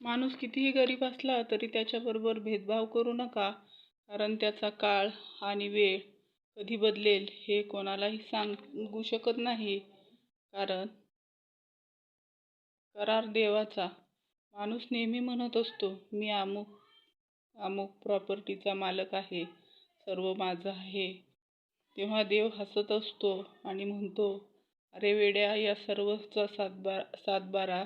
माणूस कितीही गरीब असला तरी त्याच्याबरोबर भेदभाव करू नका कारण त्याचा काळ आणि वेळ कधी बदलेल हे कोणालाही सांगू शकत नाही. कारण करार देवाचा. माणूस नेहमी म्हणत असतो मी अमुक अमुक प्रॉपर्टीचा मालक आहे सर्व माझं आहे. तेव्हा देव हसत असतो आणि म्हणतो अरे वेड्या या सर्वचा सातबारा सातबारा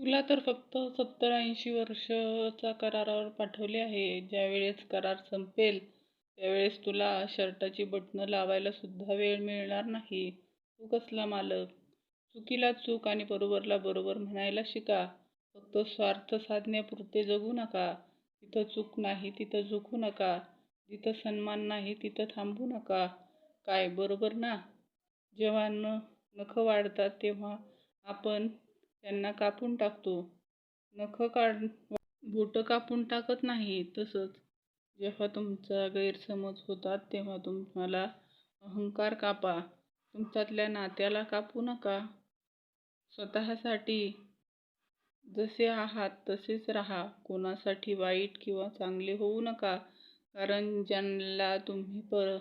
तुला तर फक्त सत्तर ऐंशी वर्षाचा करारावर पाठवले आहे. ज्यावेळेस करार संपेल त्यावेळेस तुला शर्टाची बटणं लावायला सुद्धा वेळ मिळणार नाही. तू कसला मालक? चुकीला चूक आणि बरोबरला बरोबर म्हणायला शिका. फक्त स्वार्थ साधण्यापुरते जगू नका. तिथं चूक नाही तिथं झुकू नका. जिथं सन्मान नाही तिथं थांबू नका. काय? बरोबर ना? जेव्हा न नखं वाढतात तेव्हा आपण त्यांना कापून टाकतो. नखं काढ बोटं कापून टाकत नाही तसंच. जेव्हा तुमचा गैरसमज होतात तेव्हा तुम्हाला अहंकार कापा. तुमच्यातल्या नात्याला कापू नका. स्वतःसाठी जसे आहात तसेच राहा. कोणासाठी वाईट किंवा चांगले होऊ नका. कारण ज्यांना तुम्ही पर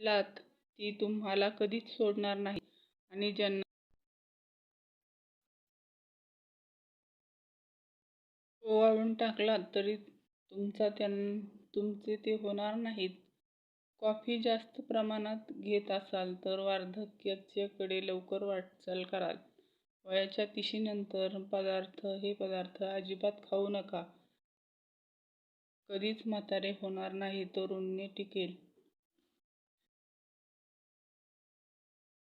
लात ती तुम्हाला कधीच सोडणार नाही. आणि ज्यांना ओवाळून टाकलात तरी तुमचा त्यां तुमचे ते होणार नाहीत. कॉफी जास्त प्रमाणात घेत असाल तर वार्धक्याच्याकडे लवकर वाटचाल कराल. वयाच्या तिशीनंतर पदार्थ हे पदार्थ अजिबात खाऊ नका. कधीच म्हातारे होणार नाही तरुणने टिकेल.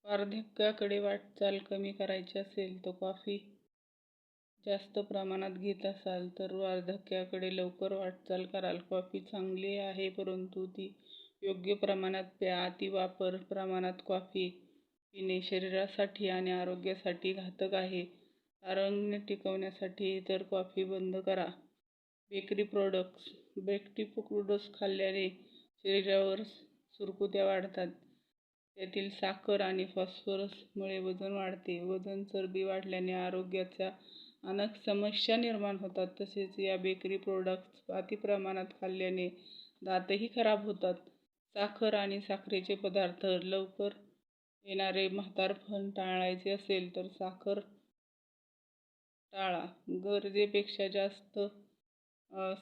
वार्धक्याकडे वाटचाल कमी करायची असेल तर कॉफी जास्त प्रमाणात घेत असाल तर वार्धक्याकडे लवकर वाटचाल कराल. कॉफी चांगली आहे परंतु ती योग्य प्रमाणात प्या अतिवापर प्रमाणात कॉफी पिणे शरीरासाठी आणि आरोग्यासाठी घातक आहे. आरोग्य टिकवण्यासाठी तर कॉफी बंद करा. बेकरी प्रोडक्ट्स बेकरी प्रोडक्ट्स खाल्ल्याने शरीरावर सुरकुत्या वाढतात. त्यातील साखर आणि फॉस्फरसमुळे वजन वाढते. वजन चरबी वाढल्याने आरोग्याच्या अनेक समस्या निर्माण होतात. तसेच या बेकरी प्रोडक्ट्स अतिप्रमाणात खाल्ल्याने दातही खराब होतात. साखर आणि साखरेचे पदार्थ लवकर येणारे म्हातारपण टाळायचे असेल तर साखर टाळा. गरजेपेक्षा जास्त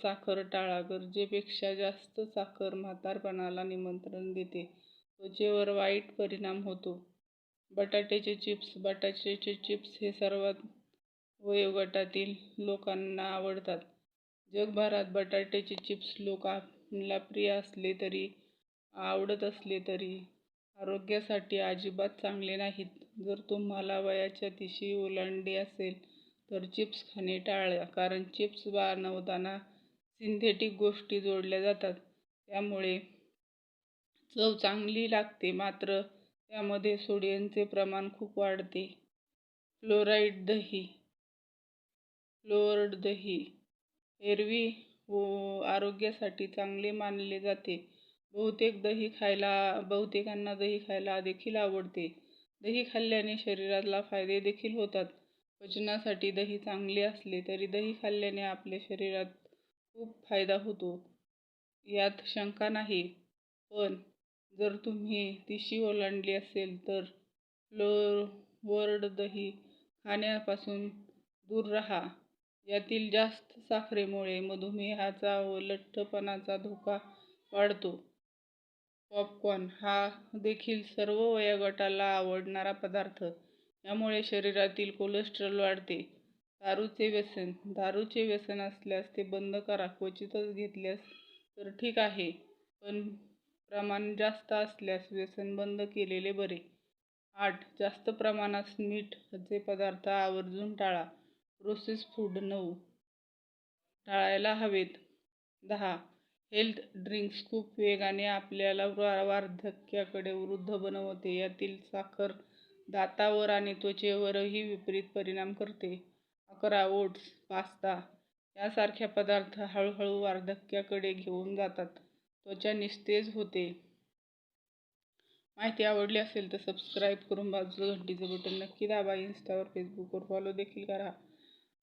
साखर टाळा. गरजेपेक्षा जास्त साखर म्हातारपणाला निमंत्रण देते. त्वचेवर वाईट परिणाम होतो. बटाट्याचे चिप्स बटाट्याचे चिप्स हे सर्वात वयोगटातील लोकांना आवडतात. जगभरात बटाट्याचे चिप्स लोकांना प्रिय असले तरी आवडत असले तरी आरोग्यासाठी अजिबात चांगले नाहीत. जर तुम्हाला वयाच्या तिशी ओलांडी असेल तर चिप्स खाणे टाळा कारण चिप्स बनवताना सिंथेटिक गोष्टी जोडल्या जातात. त्यामुळे चव चांगली लागते मात्र त्यामध्ये सोडियमचे प्रमाण खूप वाढते. फ्लोराईड दही. फ्लोअर्ड दही. एरवी आरोग्यासाठी चांगले मानले जाते. बहुतेक दही खायला बहुतेकांना दही खायला देखील आवडते. दही खाल्ल्याने शरीराला फायदे देखील होतात. पचनासाठी दही चांगले असले तरी दही खाल्ल्याने आपल्या शरीरात खूप फायदा होतो. यात शंका नाही. पण जर तुम्ही तिशी ओलांडली असेल तर फ्लोअर्ड दही खाण्यापासून दूर राहा. यातील जास्त साखरेमुळे मधुमेहाचा व लठ्ठपणाचा धोका वाढतो. पॉपकॉर्न हा देखील सर्व वयोगटाला आवडणारा पदार्थ. यामुळे शरीरातील कोलेस्ट्रॉल वाढते. दारूचे व्यसन. दारूचे व्यसन असल्यास ते बंद करा. क्वचितच घेतल्यास तर ठीक आहे. पण प्रमाण जास्त असल्यास व्यसन बंद केलेले बरे. आठ. जास्त प्रमाणात मीठचे पदार्थ आवर्जून टाळा. प्रोसेस फूड नऊ. टाळायला हवेत. दहा. हेल्थ ड्रिंक्स खूप वेगाने आपल्याला वार्धक्याकडे वृद्ध बनवते. यातील साखर दातावर आणि त्वचेवरही विपरीत परिणाम करते. अकरा. Oats pasta. यासारख्या पदार्थ हळूहळू वार्धक्याकडे घेऊन जातात. त्वचा निस्तेज होते. माहिती आवडली असेल तर सबस्क्राईब करून बाजूचं घंटीचं बटन नक्की दाबा. इन्स्टावर फेसबुकवर फॉलो देखील करा.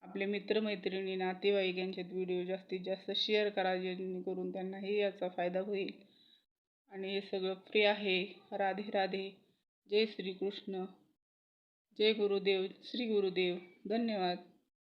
आपले मित्रमैत्रिणी नातेवाईक यांच्यात व्हिडिओ जास्तीत जास्त शेअर करा जेणेकरून त्यांनाही याचा फायदा होईल. आणि हे सगळं फ्री आहे. राधे राधे. जय श्रीकृष्ण. जय गुरुदेव. श्री गुरुदेव. धन्यवाद.